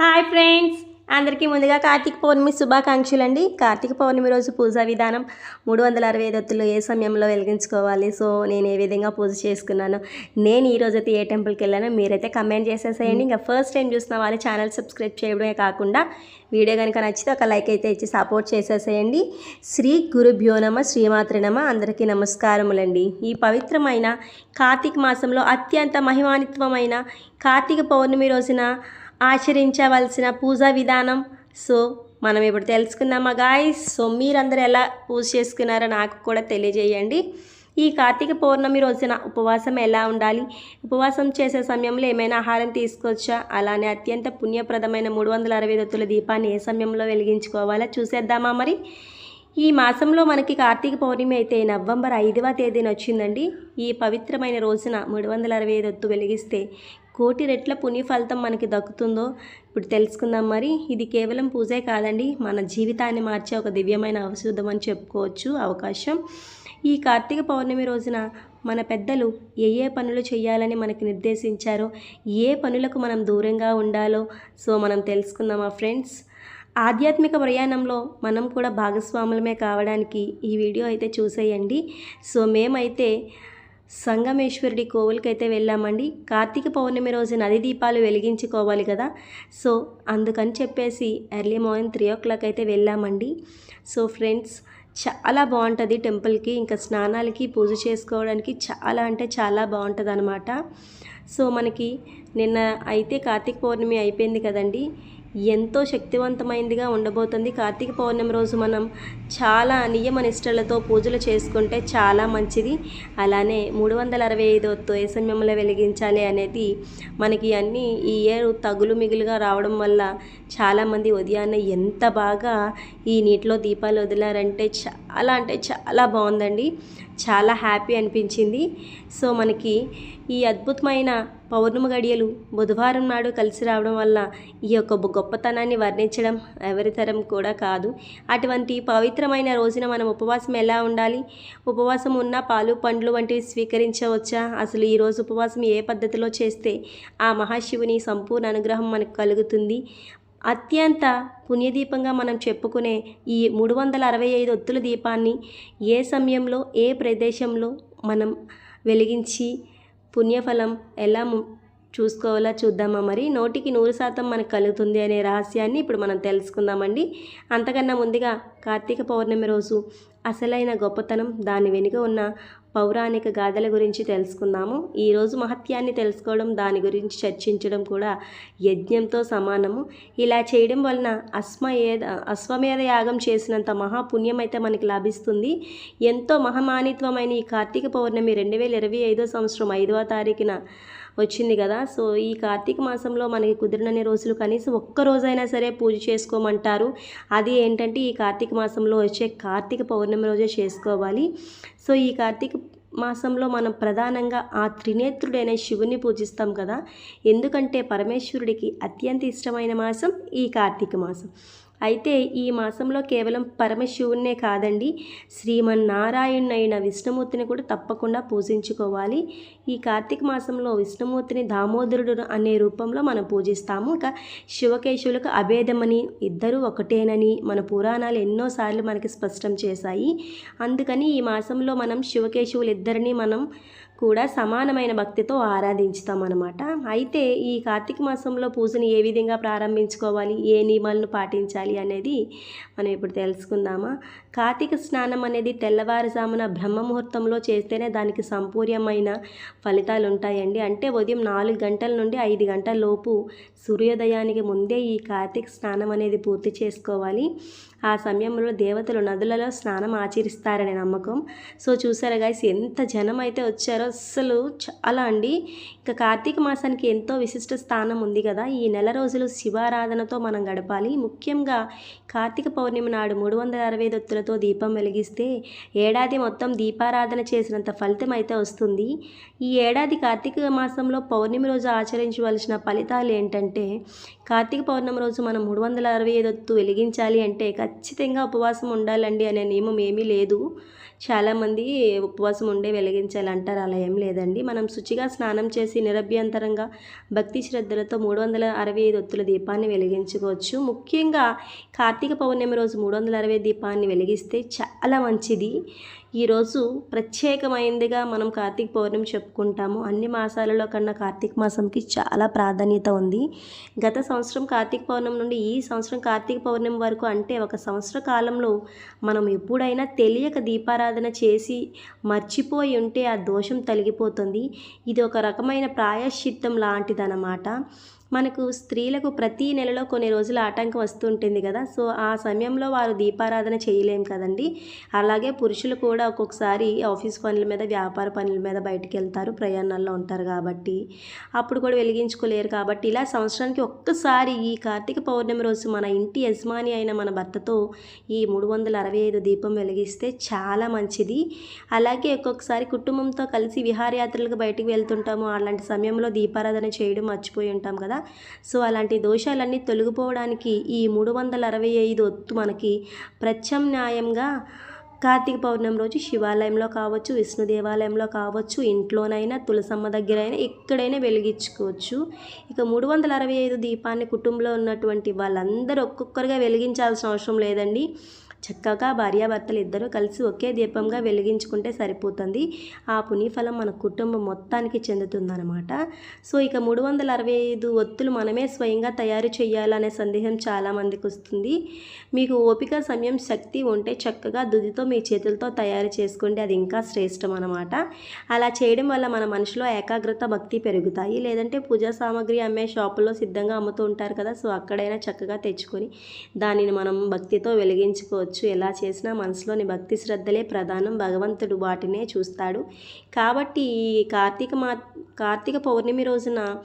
Hi friends అందరికీ ముందుగా కార్తీక పౌర్ణమి శుభాకాంక్షలు అండి కార్తీక పౌర్ణమి రోజు పూజా విధానం మూడు వందల అరవై దత్తులు ఏ సమయంలో వెలిగించుకోవాలి? సో నేను ఏ విధంగా పూజ చేసుకున్నాను? నేను ఈ రోజు అయితే ఏ టెంపుల్కి వెళ్ళానో మీరైతే కమెంట్ చేసేసేయండి. ఇంకా ఫస్ట్ టైం చూసిన వాళ్ళు ఛానల్ సబ్స్క్రైబ్ చేయడమే కాకుండా వీడియో కనుక నచ్చితే ఒక లైక్ అయితే ఇచ్చి సపోర్ట్ చేసేసేయండి. శ్రీ గురుభ్యో నమ శ్రీమాత్రి నమ అందరికీ నమస్కారములండి. ఈ పవిత్రమైన కార్తీక మాసంలో అత్యంత మహిమానిత్వమైన కార్తీక పౌర్ణమి రోజున ఆచరించవలసిన పూజా విధానం. సో మనం ఇప్పుడు తెలుసుకుందామా గాయస్ సో మీరందరూ ఎలా పూజ చేసుకున్నారో నాకు కూడా తెలియజేయండి. ఈ కార్తీక పౌర్ణమి రోజున ఉపవాసం ఎలా ఉండాలి? ఉపవాసం చేసే సమయంలో ఏమైనా ఆహారం తీసుకోవచ్చా? అలానే అత్యంత పుణ్యప్రదమైన మూడు వందల అరవై దొత్తుల దీపాన్ని ఏ సమయంలో వెలిగించుకోవాలా? చూసేద్దామా మరి? ఈ మాసంలో మనకి కార్తీక పౌర్ణమి అయితే నవంబర్ ఐదవ తేదీన వచ్చిందండి. ఈ పవిత్రమైన రోజున మూడు వందల అరవై ఐదు ఒత్తు వెలిగిస్తే కోటి రెట్ల పుణ్య ఫలితం మనకి దక్కుతుందో ఇప్పుడు తెలుసుకుందాం మరి. ఇది కేవలం పూజే కాదండి. మన జీవితాన్ని మార్చే ఒక దివ్యమైన ఔషధం అని చెప్పుకోవచ్చు అవకాశం. ఈ కార్తీక పౌర్ణమి రోజున మన పెద్దలు ఏ ఏ పనులు చేయాలని మనకి నిర్దేశించారో ఏ పనులకు మనం దూరంగా ఉండాలో సో మనం తెలుసుకుందామా ఫ్రెండ్స్. ఆధ్యాత్మిక ప్రయాణంలో మనం కూడా భాగస్వాములమే కావడానికి ఈ వీడియో అయితే చూసేయండి. సో మేమైతే సంగమేశ్వరుడి కోవిల్కి వెళ్ళామండి. కార్తీక పౌర్ణమి రోజు నది దీపాలు వెలిగించుకోవాలి కదా. సో అందుకని చెప్పేసి early morning three o'clock అయితే వెళ్ళామండి. సో ఫ్రెండ్స్ చాలా బాగుంటుంది టెంపుల్కి. ఇంకా స్నానాలకి పూజ చేసుకోవడానికి చాలా అంటే చాలా బాగుంటుంది అనమాట సో మనకి నిన్న అయితే కార్తీక పౌర్ణమి అయిపోయింది కదండి. ఎంతో శక్తివంతమైనదిగా ఉండబోతుంది. కార్తీక పౌర్ణమి రోజు మనం చాలా నియమ నిష్టలతో పూజలు చేసుకుంటే చాలా మంచిది. అలానే మూడు వందల అరవై ఐదు ఏ సమయంలో వెలిగించాలి అనేది మనకి అన్నీ ఈ ఇయర్ తగులు మిగులుగా రావడం వల్ల చాలామంది ఉదయాన్నే ఎంత బాగా ఈ నీటిలో దీపాలు వదిలారంటే చాలా అంటే చాలా బాగుందండి. చాలా హ్యాపీ అనిపించింది. సో మనకి ఈ అద్భుతమైన పౌర్ణమి గడియలు బుధవారం నాడు కలిసి రావడం వల్ల ఈ యొక్క గొప్పతనాన్ని వర్ణించడం ఎవరితరం కూడా కాదు. అటువంటి పవిత్రమైన రోజున మనం ఉపవాసం ఎలా ఉండాలి? ఉపవాసం ఉన్న పాలు పండ్లు వంటివి స్వీకరించవచ్చా? అసలు ఈరోజు ఉపవాసం ఏ పద్ధతిలో చేస్తే ఆ మహాశివుని సంపూర్ణ అనుగ్రహం మనకు కలుగుతుంది? అత్యంత పుణ్యదీపంగా మనం చెప్పుకునే ఈ మూడు వందల అరవై ఐదు ఒత్తుల దీపాన్ని ఏ సమయంలో ఏ ప్రదేశంలో మనం వెలిగించి పుణ్యఫలం ఎలా ము- చూసుకోవాలా చూద్దామా మరి? నోటికి నూరు శాతం మనకు కలుగుతుంది అనే రహస్యాన్ని ఇప్పుడు మనం తెలుసుకుందామండి. అంతకన్నా ముందుగా కార్తీక పౌర్ణమి రోజు అసలైన గొప్పతనం దాని వెనుక ఉన్న పౌరాణిక గాథల గురించి తెలుసుకుందాము. ఈరోజు మహత్యాన్ని తెలుసుకోవడం దాని గురించి చర్చించడం కూడా యజ్ఞంతో సమానము. ఇలా చేయడం వలన అశ్వమేధ అశ్వమేధ యాగం చేసినంత మహాపుణ్యం అయితే మనకి లభిస్తుంది. ఎంతో మహమానిత్వమైన ఈ కార్తీక పౌర్ణమి రెండు వేల ఇరవై ఐదో సంవత్సరం ఐదవ తారీఖున వచ్చింది కదా. సో ఈ కార్తీక మాసంలో మనకి కుదిరినన్ని రోజులు కనీసం ఒక్క రోజైనా సరే పూజ చేసుకోమంటారు. అది ఏంటంటే ఈ కార్తీక మాసంలో వచ్చే కార్తీక పౌర్ణమి రోజే చేసుకోవాలి. సో ఈ కార్తీక మాసంలో మనం ప్రధానంగా ఆ త్రినేత్రుడైన శివుని పూజిస్తాం కదా. ఎందుకంటే పరమేశ్వరుడికి అత్యంత ఇష్టమైన మాసం ఈ కార్తీక మాసం. అయితే ఈ మాసంలో కేవలం పరమశివుణ్ణే కాదండి శ్రీమన్నారాయణుడైన విష్ణుమూర్తిని కూడా తప్పకుండా పూజించుకోవాలి. ఈ కార్తీక మాసంలో విష్ణుమూర్తిని దామోదరుడు అనే రూపంలో మనం పూజిస్తాము. ఇక శివకేశవులకు అభేదమని ఇద్దరూ ఒకటేనని మన పురాణాలు ఎన్నోసార్లు మనకి స్పష్టం చేశాయి. అందుకని ఈ మాసంలో మనం శివకేశవులు ఇద్దరిని మనం కూడా సమానమైన భక్తితో ఆరాధించుతాం అనమాట అయితే ఈ కార్తీక మాసంలో పూజని ఏ విధంగా ప్రారంభించుకోవాలి ఏ నియమాలను పాటించాలి అనేది మనం ఇప్పుడు తెలుసుకుందామా? కార్తీక స్నానం అనేది తెల్లవారుజామున బ్రహ్మముహూర్తంలో చేస్తేనే దానికి సంపూర్ణమైన ఫలితాలు ఉంటాయండి అంటే ఉదయం నాలుగు గంటల నుండి ఐదు గంటల లోపు సూర్యోదయానికి ముందే ఈ కార్తీక స్నానం అనేది పూర్తి చేసుకోవాలి. ఆ సమయంలో దేవతలు నదులలో స్నానం ఆచరిస్తారనే నమ్మకం. సో చూసారా గాయస్ ఎంత జనం అయితే వచ్చారో అస్సలు చాలా అండి. ఇంకా కార్తీక మాసానికి ఎంతో విశిష్ట స్థానం ఉంది కదా. ఈ నెల రోజులు శివారాధనతో మనం గడపాలి. ముఖ్యంగా కార్తీక పౌర్ణమి నాడు మూడు వందల అరవై దొత్తుల దీపం వెలిగిస్తే ఏడాది మొత్తం దీపారాధన చేసినంత ఫలితం అయితే వస్తుంది. ఈ ఏడాది కార్తీక మాసంలో పౌర్ణమి రోజు ఆచరించవలసిన ఫలితాలు ఏంటంటే కార్తీక పౌర్ణమి రోజు మనం మూడు వందల అరవై ఐదు వత్తు వెలిగించాలి అంటే ఖచ్చితంగా ఉపవాసం ఉండాలండి అనే నియమం ఏమీ లేదు. చాలామంది ఉపవాసం ఉండే వెలిగించాలి అంటారు అలా ఏం లేదండి. మనం శుచిగా స్నానం చేసి నిరభ్యంతరంగా భక్తి శ్రద్ధలతో మూడు వందల అరవై ఐదు ఒత్తుల దీపాన్ని వెలిగించుకోవచ్చు. ముఖ్యంగా కార్తీక పౌర్ణమి రోజు మూడు వందల అరవై దీపాన్ని వెలిగిస్తే చాలా మంచిది. ఈరోజు ప్రత్యేకమైనదిగా మనం కార్తీక పౌర్ణమి చెప్పుకుంటాము. అన్ని మాసాలలో కన్నా కార్తీక మాసంకి చాలా ప్రాధాన్యత ఉంది. గత సంవత్సరం కార్తీక పౌర్ణమి నుండి ఈ సంవత్సరం కార్తీక పౌర్ణమి వరకు అంటే ఒక సంవత్సర కాలంలో మనం ఎప్పుడైనా తెలియక దీపారాధన చేసి మర్చిపోయి ఉంటే ఆ దోషం తొలగిపోతుంది. ఇది ఒక రకమైన ప్రాయశ్చిత్తం లాంటిదన్నమాట. మనకు స్త్రీలకు ప్రతి నెలలో కొన్ని రోజులు ఆటంకం వస్తుంటుంది కదా. సో ఆ సమయంలో వారు దీపారాధన చేయలేం కదండి. అలాగే పురుషులు కూడా ఒక్కొక్కసారి ఆఫీస్ పనుల మీద వ్యాపార పనుల మీద బయటికి వెళ్తారు ప్రయాణాల్లో ఉంటారు కాబట్టి. అప్పుడు కూడా వెలిగించుకోలేరు కాబట్టి. ఇలా సంవత్సరానికి ఒక్కసారి ఈ కార్తీక పౌర్ణమి రోజు మన ఇంటి యజమాని అయిన మన భర్తతో ఈ మూడు వందల అరవై ఐదు దీపం వెలిగిస్తే చాలా మంచిది. అలాగే ఒక్కొక్కసారి కుటుంబంతో కలిసి విహారయాత్రలకు బయటికి వెళ్తుంటాము. అలాంటి సమయంలో దీపారాధన చేయడం మర్చిపోయి ఉంటాం కదా. సో అలాంటి దోషాలన్నీ తొలగిపోవడానికి ఈ మూడు వందల అరవై ఐదు ఒత్తు మనకి ప్రత్యామ్నాయంగా కార్తీక పౌర్ణమి రోజు శివాలయంలో కావచ్చు విష్ణు దేవాలయంలో కావచ్చు ఇంట్లోనైనా తులసమ్మ దగ్గర అయినా ఎక్కడైనా వెలిగించుకోవచ్చు. ఇక మూడు వందల అరవై ఐదు దీపాన్ని కుటుంబంలో ఉన్నటువంటి వాళ్ళందరూ ఒక్కొక్కరుగా వెలిగించాల్సిన అవసరం లేదండి. చక్కగా భార్యాభర్తలు ఇద్దరూ కలిసి ఒకే దీపంగా వెలిగించుకుంటే సరిపోతుంది. ఆ పుణ్యఫలం మన కుటుంబం మొత్తానికి చెందుతుందన్నమాట. సో ఇక మూడు వందల అరవై ఐదు ఒత్తులు మనమే స్వయంగా తయారు చేయాలనే సందేహం చాలామందికి వస్తుంది. మీకు ఓపిక సమయం శక్తి ఉంటే చక్కగా దుదితో మీ చేతులతో తయారు చేసుకుంటే అది ఇంకా శ్రేష్టం అనమాట అలా చేయడం వల్ల మన మనసులో ఏకాగ్రత భక్తి పెరుగుతాయి. లేదంటే పూజా సామాగ్రి అమ్మే షాపుల్లో సిద్ధంగా అమ్ముతూ ఉంటారు కదా సో అక్కడైనా చక్కగా తెచ్చుకొని దానిని మనం భక్తితో వెలిగించుకోవచ్చు. ఎలా చేసినా మనసులోని భక్తి శ్రద్ధలే ప్రధానం. భగవంతుడు వాటినే చూస్తాడు. కాబట్టి ఈ కార్తీక మా కార్తీక పౌర్ణమి రోజున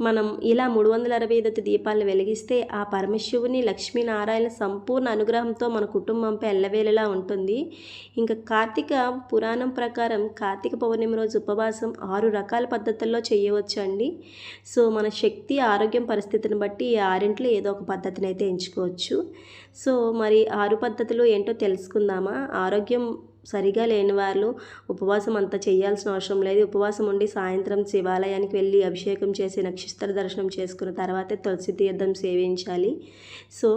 మనం ఇలా మూడు వందల అరవై ఐదు దీపాలను వెలిగిస్తే ఆ పరమశివుని లక్ష్మీనారాయణ సంపూర్ణ అనుగ్రహంతో మన కుటుంబంపై ఎల్లవేళలా ఉంటుంది. ఇంకా కార్తీక పురాణం ప్రకారం కార్తీక పౌర్ణమి రోజు ఉపవాసం ఆరు రకాల పద్ధతుల్లో చేయవచ్చు అండి సో మన శక్తి ఆరోగ్యం పరిస్థితిని బట్టి ఈ ఆరింట్లో ఏదో ఒక పద్ధతిని అయితే ఎంచుకోవచ్చు. సో మరి ఆరు పద్ధతులు ఏంటో తెలుసుకుందామా? ఆరోగ్యం సరిగా లేని వాళ్ళు ఉపవాసం అంత చేయాల్సిన అవసరం లేదు. ఉపవాసం ఉండి సాయంత్రం శివాలయానికి వెళ్ళి అభిషేకం చేసి నక్షత్ర దర్శనం చేసుకున్న తర్వాతే తులసి తీర్థం సేవించాలి. సో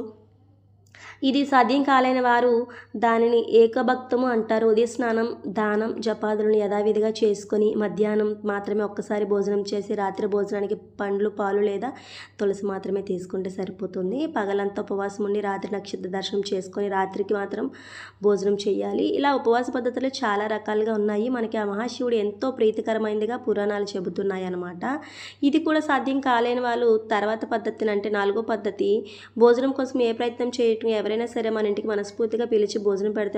ఇది సాధ్యం కాలేని వారు దానిని ఏకభక్తము అంటారు. ఉదయ స్నానం దానం జపాదులను యథావిధిగా చేసుకొని మధ్యాహ్నం మాత్రమే ఒక్కసారి భోజనం చేసి రాత్రి భోజనానికి పండ్లు పాలు లేదా తులసి మాత్రమే తీసుకుంటే సరిపోతుంది. పగలంతా ఉపవాసం ఉండి రాత్రి నక్షత్ర దర్శనం చేసుకొని రాత్రికి మాత్రం భోజనం చేయాలి. ఇలా ఉపవాస పద్ధతులు చాలా రకాలుగా ఉన్నాయి. మనకి ఆ మహాశివుడు ఎంతో ప్రీతికరమైనదిగా పురాణాలు చెబుతున్నాయి అన్నమాట. ఇది కూడా సాధ్యం కాలేని వాళ్ళు తర్వాత పద్ధతిని అంటే నాలుగో పద్ధతి భోజనం కోసం ఏ ప్రయత్నం చేయటం ఎవరైనా సరే మన ఇంటికి మనస్ఫూర్తిగా పిలిచి భోజనం పెడితే.